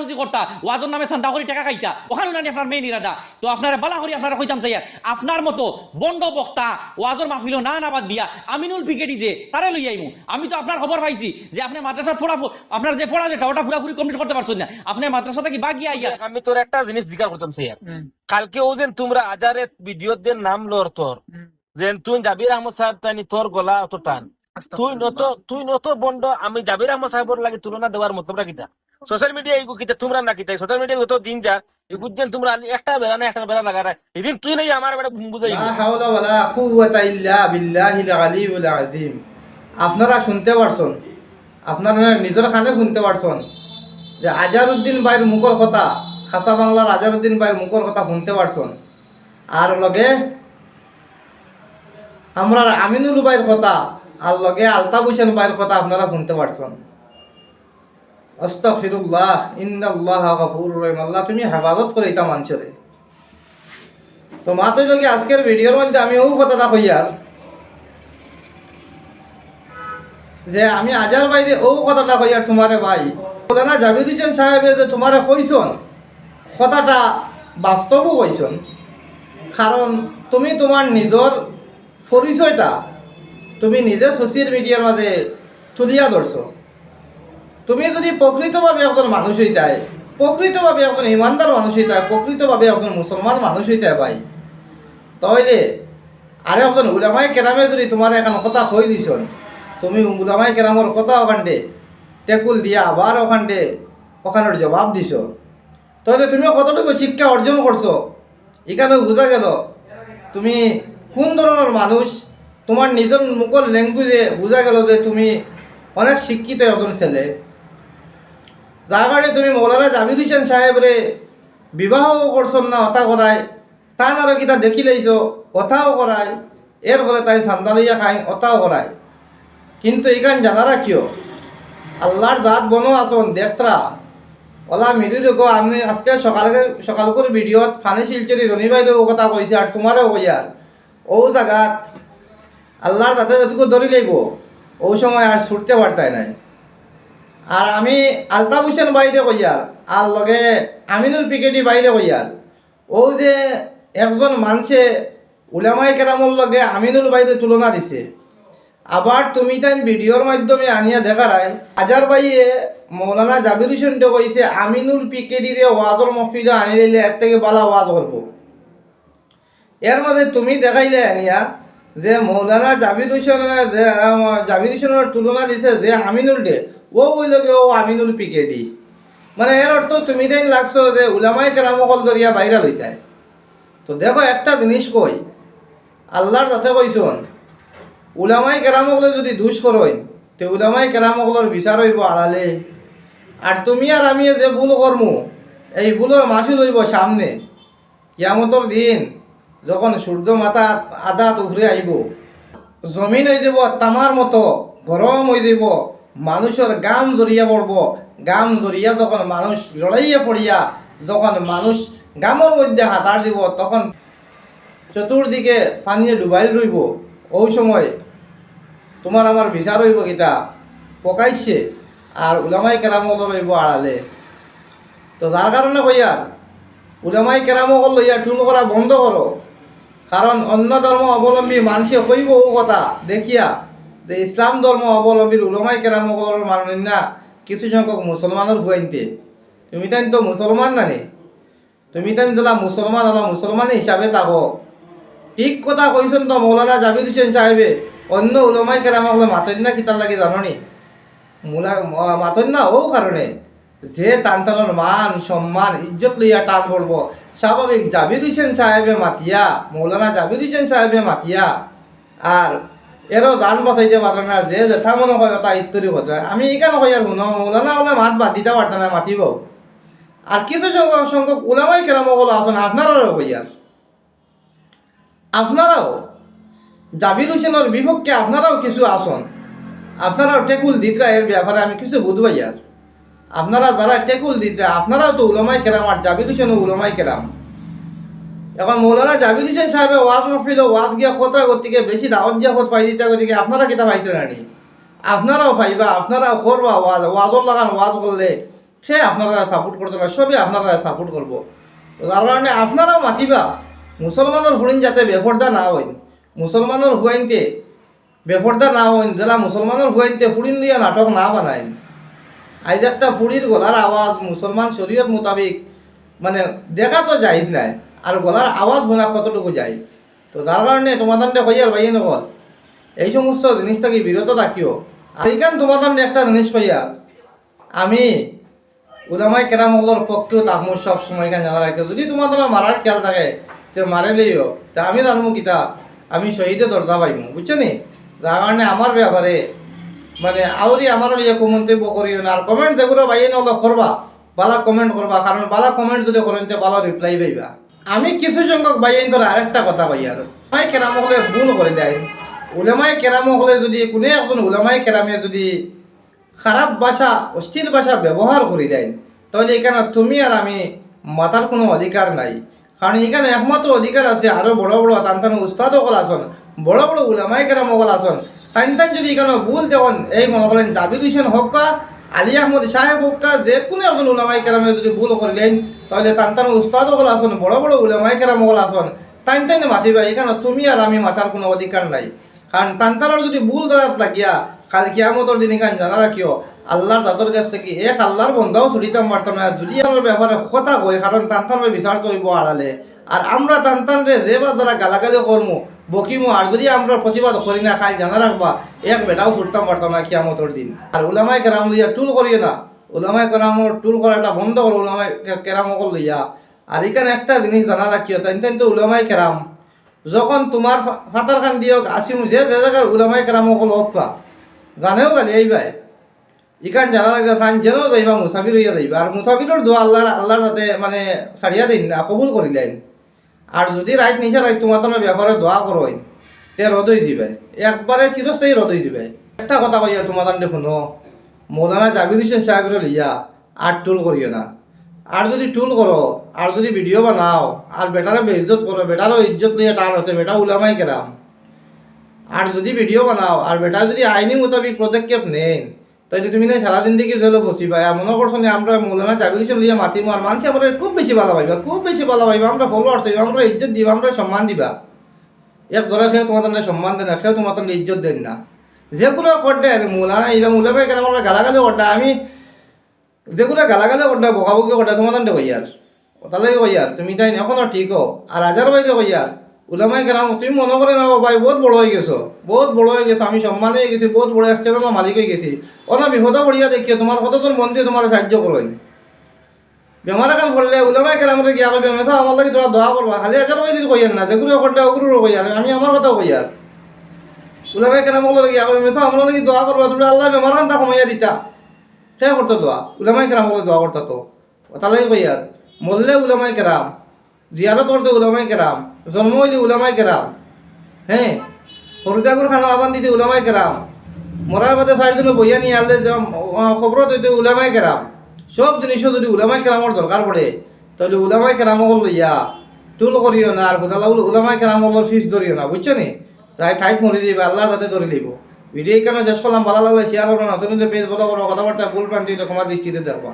রুজি করতা ওয়াজর নামে চান্দা করে টাকা খাইতা। ওখানে নানি আপনার মেইন ইরাদা। তো আপনারা বালা করি আপনারা কইতাম চাইয়া আপনার মতো বন্ড বক্তা ওয়াজর মাহফিল না না বাদ দিয়া আমিনুল পিকেটি যে তারে লই আইমু। আমি তো আপনার খবর পাইছি যে আপনি মাদ্রাসা পড়া আপনার যে পড়া যেটা ওটা পুরাপুরি কমপ্লিট করতে পারছেন না। আপনি মাদ্রাসা থেকে বাগিয়ে আইয়া আমি তোর একটা জিনিস জিজ্ঞাসা করতাম স্যার কালকে ও যেন তোমরা আজারে ভিডিও যে নাম লর তোর। যেন তুই জাবির আহমদ সাহেব তানি তোর গলা অত টান তুই নত তুই নত বন্ড আমি জাবির আহমদ সাহেবর লাগে তুলনা দেওয়ার মতলবটা কিতা সোশ্যাল মিডিয়া এইগু কিতা, তোমরা না কিতা? সোশ্যাল মিডিয়া যত দিন যার এগুর তোমরা একটা বেলা না একটা বেলা লাগা রায়। এদিন তুই নাই আমার বেটা বুঝাই হাওলা ওয়ালা কুওয়াতা ইল্লা বিল্লাহিল আলিয়্যিল আযীম। আপনারা শুনতে পারছেন? আপনারা নিজের কানে শুনতে পারছেন? যে আজারউদ্দিন ভাইয়ের মুখর কথা খাসা বাংলার আজারউদ্দিন ভাইয়ের মুখর কথা শুনতে পারছেন? আর লগে আমরা আমিনুল ভাইয়ের কথা, আর লগে আলতাফ হোসেন ভাইয়ের কথা আপনারা শুনতে পারছেন? আস্তাগফিরুল্লাহ, ইন্নাল্লাহ গফুরুর রহিম, আল্লাহ তুমি হেফাজত করে এটা মানুষরে তো মা তো যদি আজকের ভিডিওর মধ্যে আমি ও কথাটা কই আর? যে আমি আজার বাইরে ও কথাটা কই আর তোমারে ভাই? না জাবির হোসেন সাহেবে যে তোমারে কইছন, কথাটা বাস্তবও কইছন। কারণ তুমি তোমার নিজের পরিচয়টা তুমি নিজে সোশ্যাল মিডিয়ার মাঝে তুলিয়া ধরছো। তুমি যদি প্রকৃতভাবে একজন মানুষ হইতাই প্রকৃতভাবে একজন ইমানদার মানুষ হইতাই প্রকৃতভাবে একজন মুসলমান মানুষ হইতাই ভাই, তাহলে আর একজন উলামাই কেরামে যদি তোমার এখন কথা কই দিছন, তুমি উলামাই কেরামর কথা ওখানটে টেকুল দিয়া আবার ওখানটে ওখানের জবাব দিছ তাহলে তুমি কতটুকু শিক্ষা অর্জন করছ? এখানে বোঝা গেল, তুমি কোন ধরনের মানুষ? তোমার নিজের মুখর ল্যাঙ্গুয়েজে বোঝা গেল যে তুমি অনেক শিক্ষিত একজন ছেলে। কারণে তুমি মৌলানা জামির হোসেন সাহেবরে বিবাহ করছন না, হতা করায়। তান আরও কিতা দেখি লাইছ কথাও করায়। এর ফলে তাই চান্দা লইয়া খাই অতাও করায়। কিন্তু এখান জানারা কিয়? আল্লাহর জাত বনো আসন দেখতরা ওলা মিডির গো আমি আজকে সকালে সকাল করে ভিডিওত ফানি শিলচরি রনি বাইরেও কথা কইছে আর তোমারও কই আর ও জায়গাত আল্লাহর যাতে যতটুকু ধরি লইব ও সময় আর ছুটতে পারতাই নাই। আর আমি আলতাফ হোসেন বাইরে কইয়ার আর লগে আমিনুল পিকেটি বাইরে কইয়ার। ও যে একজন মানুষে উলামাই কেরামর লগে আমিনুল বাইরে তুলনা দিছে। আবার তুমি তাই ভিডিওর মাধ্যমে আনিয়া দেখারাই হাজার বাইয়ে মৌলানা জাবির হোসেন কইছে আমিনুল পিকেডিরে ওয়াজর মফিদে আনি দিলে এর থেকে বালা ওয়াজ করব। এর মধ্যে তুমি দেখাইলে আনিয়া যে মৌলানা জাবির আহ, জাবির হোসেনের তুলনা দিছে যে আমিনুল ডে ও বইল ও আমিনুল পিকেডি। মানে এর অর্থ তুমি তাই লাগছো যে উলামাই কেরামকল দরিয়া বাইরা লইতাই। তো দেখো, একটা জিনিস কই, আল্লাহর যাতে কইছন উলামাই কেরামকলে যদি দুষ করই তে উলামাই কেরামকলের বিচার হইব আড়ালে। আর তুমি আর আমি যে ভুল কর্ম, এই ভুলের মাসু লইব সামনে। কিয়ামতর দিন যখন সূর্য মাথা আদাত উভরে আইব জমিন হয়ে যাব তামার মতো গরম হয়ে যাব মানুষের গাম জড়িয়া পড়ব। গাম জড়িয়া যখন মানুষ জড়াইয়া পড়িয়া যখন মানুষ গামের মধ্যে হাতার দিব, তখন চতুর্দিকে পানিয়ে ডুবাইল রইব। ওই সময় তোমার আমার বিচার হইব গীতা পকাইছে আর উলামাই কেরামল রইব আড়ালে। তো যার কারণে কইয়ার উলামাই কেরামকল লইয়া টুল করা বন্ধ করো। কারণ অন্য ধর্ম অবলম্বী মানুষে কইব ও কথা। দেখিয়া যে ইসলাম ধর্ম অবলম্বীর উলমাই কেরামকলের মানে না, কিছু সংখ্যক মুসলমানের হুয়াইনতে তুমি তাই তো মুসলমান নানি তুমি তাই দাদা মুসলমান হলো মুসলমান হিসাবে থাকো। ঠিক কথা কইছেন তো মৌলানা জাবির হোসেন সাহেবে অন্য উলমাই কেরামকলে মাতন না কিতার লাগে জাননি? মূলা মাতন না ও কারণে যে তান্তানোর মান সম্মান ইজ্জত লইয়া টান পড়ব স্বাভাবিক জাবির হোসেন সাহেবে মাতিয়া, মৌলানা জাবির হোসেন সাহেবে মাতিয়া। আর এরও জান বাঁচাইতে পারবে না, যে জেঠা মনে হয় তা ইত্তরি কথা আমি এখানে কই আর শুনো মৌলানা হলে মাত বাদ দিতে পারত না মাতিব। আর কিছু সংখ্যক ওলামাই কেরামকল আসুন আপনারাও কই আর আপনারাও জাবির হোসেনের বিপক্ষে আপনারাও কিছু আসন আপনারাও টেকুল দিতরা এর ব্যাপারে আমি কিছু বুঝবাই আর আপনারা যারা টেকুল দিতরা আপনারাও তো উলমাই কেরাম আর জাবির হোসেনও উলমাই কেরাম এখন মৌলানা জাবির হোসেন সাহেবে ওয়াজ মহফিল ওয়াজ গিয়া খতরা গতিকে বেশি দাওয়াত গিয়া খত পাই দিতে গতিকে আপনারা কিতা পাইতে নানি আপনারাও পাইবা, আপনারাও করবা, ওয়াজ ওয়াজর লাগান, ওয়াজ করলে সে আপনারা সাপোর্ট করতে পারে সবই আপনারা সাপোর্ট করব। তার কারণে আপনারাও মাতিবা। মুসলমানের হুড়িন যাতে বেফর্দা না হইন, মুসলমানের হুয়াইনতে বেফর্দা না হইন, যারা মুসলমানের হুয়াইনতে হুড়িন লিয়া নাটক না বানাইন, আইজ একটা ফুড়ির গলার আওয়াজ মুসলমান শরীয়ত মোতাবিক মানে দেখা তো যাইজ নাই। আর গলার আওয়াজ শোনা কতটুকু যাইজ তো তার কারণে তোমাদের কইয়ার ভাই নকল এই সমস্ত জিনিস থেকে বিরত থাকিও? আর এইখান তোমাদের একটা জিনিস কইয়ার আমি উলামাই কেরামগুলোর পক্ষেও তাকমুর সব সময় এখানে জানা রাখি যদি তোমাদের মারার খেয়াল থাকে, তে মারে লইও তা আমি জানব কিতা আমি শহীদে দরজা পাইমু, বুঝছ নি? যার কারণে আমার ব্যাপারে মানে আউরি আমার ইয়ে মন্তব্য করিও না। আর কমেন্ট যেগুলো বাইয়ে নগো করবা। বালা কমেন্ট করবা। কারণ বালা কমেন্ট যদি করেন তে বালা রিপ্লাই পাইবা। আমি কিছু সংখ্যক বাইয়াইন তোর আরেকটা কথা পাই আর উলামাই কেরাম ভুল করে দেয়। উলামাই কেরাম হলে যদি কোনো একজন উলামাই কেরামে যদি খারাপ ভাষা অস্থির ভাষা ব্যবহার করে দেয়, তাহলে এখানে তুমি আর আমি মাতার কোনো অধিকার নাই। কারণ এখানে একমাত্র অধিকার আছে আরও বড় বড় টান টান উস্তাদ সকল আসন বড় বড় উলামাই কেরাম সকল আসন টান টান যদি এখানে ভুল যেমন এই মনে করেন জাবিদ হোসেন হক্কা আলী আহমদ সাহেব হক্কা, যে কোনো একজন উলামাই কেরামে যদি ভুল করিলেন, তাহলে টান টান উস্তাদ সকল আসন, বড় বড় উলামাই কেরাম সকল আসন। টান টান মাতিবা এখানে তুমি আর আমি মাতার কোনো অধিকার নাই। কারণ তান্তানোর যদি ভুল ধরাত লাগিয়া কাল কিয়ামতর দিন এখান জানা রাখিও, আল্লাহর দাঁতর কাছ থেকে এক আল্লাহর বন্ধাও ছুটিতাম পারতাম না। যদি আমার ব্যাপারে কথা কই কারণ তান্তানের বিচার তো হইব আড়ালে। আর আমরা তান্তানরে যে বা দ্বারা গালাগালি করমু বকিমু, আর যদি আমরা প্রতিবাদ করি না খাই জানা রাখবা, এক বেটাও ছুটতাম পারতাম না কিয়ামতর দিন। আর উলামাই কেরাম লইয়া টুল করিও না। উলামাই কেরামর টুল করাটা বন্ধ করো উলামাই কেরাম অকল লইয়া আর এখানে একটা জিনিস জানা রাখিও তাই তাই তো উলামাই কেরাম। যখন তোমার ফা- ফাটার খান দিয়ক, আসিম, যে যে জায়গার উলামাই কেরাম অকল হকা জানেও গালি এইবাই ইখান জানা লাগে খান যেন যাইবা, মুসাফির হইয়া যাইবা। আর মুসাফিরের দোয়া আল্লাহর আল্লাহর যাতে মানে ছাড়িয়া দিন না, কবুল করিলেন। আর যদি রাইত নিচে রাইত, তোমার তোমার ব্যাপারে দোয়া করোই তে রদ হয়ে যাবে একবারে চিরস্থায়ী রদ হয়ে যাবে একটা কথা কই আর তোমার তান্ডে শুনো, মৌলানা জাবির হোসেন সাহেবের লইয়া আর টুল করিও না। আর যদি টুল করো, আর যদি ভিডিও বানাও, আর বেটারে বেইজ্জত করো, বেটারও ইজ্জত লইয়া টান আছে, বেটা উলামাই কেরাম। আর যদি ভিডিও বানাও, আর বেটা যদি আইনি মোতাবিক পদক্ষেপ নেন তাহলে তুমি না সারাদিন দিকে জেলে বসিবা আর মনে করছ না আমরা মৌলানা জাবিলিশন লিয়ে মাতিমু আর মানুষ আমরা খুব বেশি ভালো পাইবা খুব বেশি ভালো পাইবা আমরা ফলোয়ার্স হইবা আমরা ইজ্জত দিবা, আমরা সম্মান দিবা। এক ধরে খেয়ে তোমরা সম্মান দেন না খেয়ে তোমরা ইজ্জত দেন না। যেগুলো করতে মৌলানা ইলা মৌলাভাই কেন আমরা গালাগালি করতে? আমি যেগুলো গালাগালি করতে, বকাবকি করতে তোমার তান্ডে কইয়ার তাহলে কইয়ার তুমি তাই এখনও ঠিক হো আর হাজার বাইরে কইয়ার উলামাই কেরাম, তুমি মনে করে না ভাই, বহুত বড় হয়ে গেছো, বহুত বড় হয়ে গেছো, আমি সম্মান হয়ে গেছি, বহুত বড় চ্যানেল মালিক হয়ে গেছি। ওনা বিপদা পড়িয়া দেখিও, তোমার কতজন বন্ধু তোমার সাহায্য করবেন? বেমার এখন করলে উলামাই কেরামরে গিয়া কইবে মেথা আমার লাগে তোরা দোয়া করবা, খালি হাজার বাইরে কইয়ার না যেগুলো করতে ওগুলো কইয়ার, আমি আমার কথা কইয়ার। উলামাই কেরাম লাগে গিয়া মেথা আমার লাগে দোয়া করবা, তোমরা আল্লাহ বেমার কান্তা কমাইয়া দিতা। সে করতো দোয়া উলামাই কেরাম বলে দোয়া করতো তো তাহলে কইয়ার। মরলে উলামাই কেরাম, জিয়ারত করতে উলামাই কেরাম জন্ম হইলে উলামাই কেরাম। হ্যাঁ? হরুদাগুর খানা আবান দিতে উলামাই কেরাম। মরার বাদে চারিজনে বইয়া নিয়ে আনলে খবর দিতে উলামাই কেরাম। সব জিনিসও যদি উলামাই কেরামর দরকার পড়ে তাহলে উলামাই কেরাম হল ইয়া টুল করিও না আর কোথাও উলামাই কেরাম হল ফিস ধরিও না বুঝছ নি? তাই ঠাইট মরি দিবে আল্লাহ তাতে ধরে দিব ভিডিও কেন শেষ করলাম ভালো লাগলে শেয়ার করো না তুমি পেজ বলো করো কথাবার্তা ভুল প্রান্তি তোমার দৃষ্টিতে দেখবা